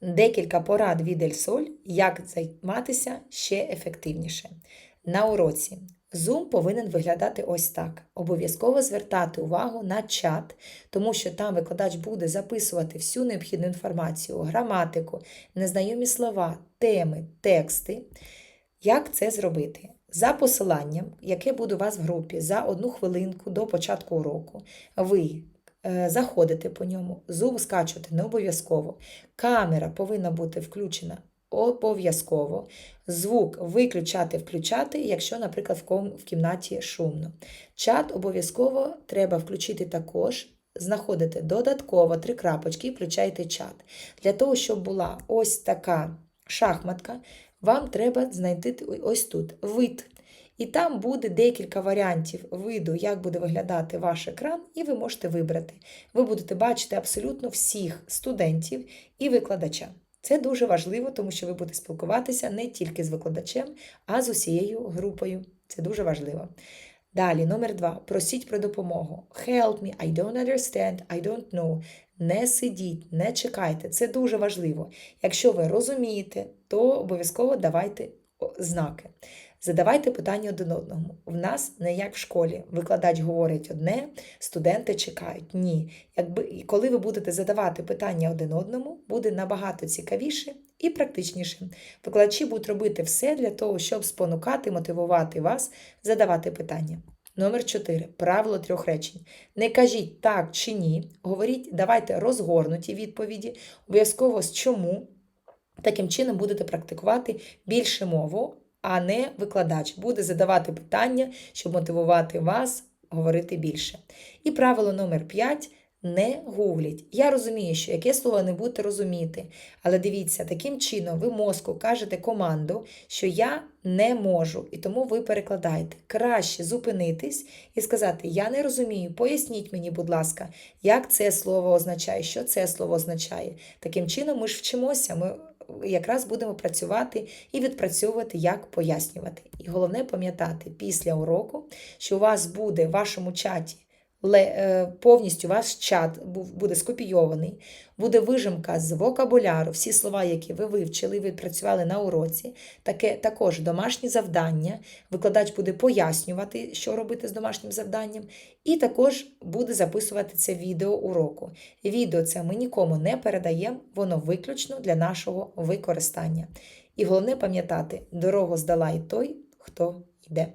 Декілька порад від Ельсоль, як займатися ще ефективніше. На уроці Zoom повинен виглядати ось так. Обов'язково звертати увагу на чат, тому що там викладач буде записувати всю необхідну інформацію, граматику, незнайомі слова, теми, тексти. Як це зробити? За посиланням, яке буде у вас в групі за одну хвилинку до початку уроку, ви е, заходите по ньому, Zoom скачувати не обов'язково. Камера повинна бути включена обов'язково. Звук виключати, включати, якщо, наприклад, в кімнаті шумно. Чат обов'язково треба включити також. Знаходите додатково три крапочки і включаєте чат. Для того, щоб була ось така шахматка, вам треба знайти ось тут вид. І там буде декілька варіантів виду, як буде виглядати ваш екран, і ви можете вибрати. Ви будете бачити абсолютно всіх студентів і викладача. Це дуже важливо, тому що ви будете спілкуватися не тільки з викладачем, а з усією групою. Це дуже важливо. Далі, номер два. Просіть про допомогу. Help me, I don't understand, I don't know. Не сидіть, не чекайте. Це дуже важливо. Якщо ви розумієте, то обов'язково давайте знаки. Задавайте питання один одному. В нас не як в школі. Викладач говорить одне, студенти чекають. Ні. Якби коли ви будете задавати питання один одному, буде набагато цікавіше і практичніше. Викладачі будуть робити все для того, щоб спонукати, мотивувати вас задавати питання. Номер 4. Правило трьох речень. Не кажіть так чи ні. Говоріть, давайте розгорнуті відповіді, обов'язково з чому. Таким чином будете практикувати більше мову, а не викладач буде задавати питання, щоб мотивувати вас говорити більше. І правило номер 5 не гугліть. Я розумію, що яке слово не будете розуміти, але дивіться, таким чином ви мозку кажете команду, що я не можу, і тому ви перекладаєте. Краще зупинитись і сказати: Я не розумію, поясніть мені, будь ласка, як це слово означає, що це слово означає. Таким чином, ми ж вчимося. Ми якраз будемо працювати і відпрацьовувати, як пояснювати. І головне пам'ятати після уроку, що у вас буде в вашому чаті повністю ваш чат буде скопійований, буде вижимка з вокабуляру, всі слова, які ви вивчили, відпрацювали на уроці. Таке також домашні завдання. Викладач буде пояснювати, що робити з домашнім завданням, і також буде записувати це відео уроку. Відео це ми нікому не передаємо, воно виключно для нашого використання. І головне пам'ятати, дорогу здала й той, хто йде.